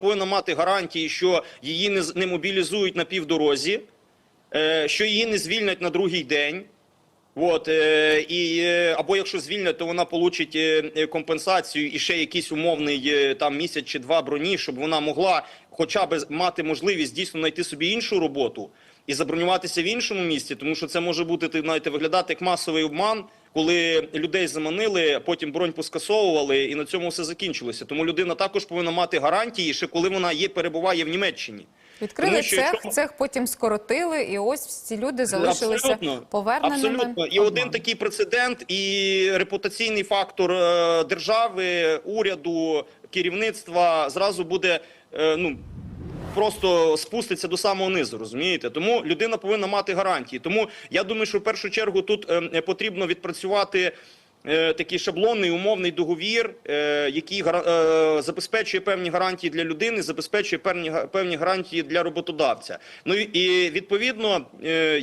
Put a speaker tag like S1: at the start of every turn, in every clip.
S1: повинна мати гарантії, що її не, не мобілізують на півдорозі, е, що її не звільнять на другий день. От, е, і, е, або якщо звільнять, то вона получить е, е, компенсацію і ще якийсь умовний там місяць чи два броні, щоб вона могла хоча б мати можливість дійсно знайти собі іншу роботу і забронюватися в іншому місці, тому що це може бути ти знаєте, виглядати як масовий обман, коли людей заманили, потім бронь поскасовували, і на цьому все закінчилося. Тому людина також повинна мати гарантії, ще коли вона є перебуває в Німеччині.
S2: Відкрили
S1: Тому що
S2: цех,
S1: якщо-
S2: цех потім скоротили, і ось ці люди залишилися
S1: Абсолютно.
S2: поверненими.
S1: Абсолютно. І один такий прецедент, і репутаційний фактор е, держави, уряду, керівництва зразу буде е, ну. Просто спуститься до самого низу, розумієте? Тому людина повинна мати гарантії. Тому я думаю, що в першу чергу тут е, потрібно відпрацювати е, такий шаблонний умовний договір, е, який е, забезпечує певні гарантії для людини, забезпечує певні гарантії для роботодавця. Ну і- відповідно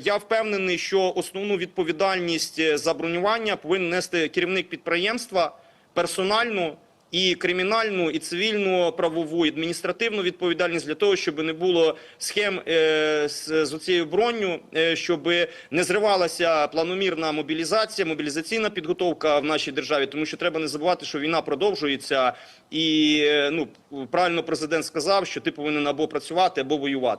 S1: я впевнений, що основну відповідальність за бронювання повинен нести керівник підприємства персональну. І кримінальну, і цивільну правову, і адміністративну відповідальність для того, щоб не було схем е, з, з оцією бронню, е, щоб не зривалася планомірна мобілізація, мобілізаційна підготовка в нашій державі, тому що треба не забувати, що війна продовжується, і е, ну правильно президент сказав, що ти повинен або працювати, або воювати.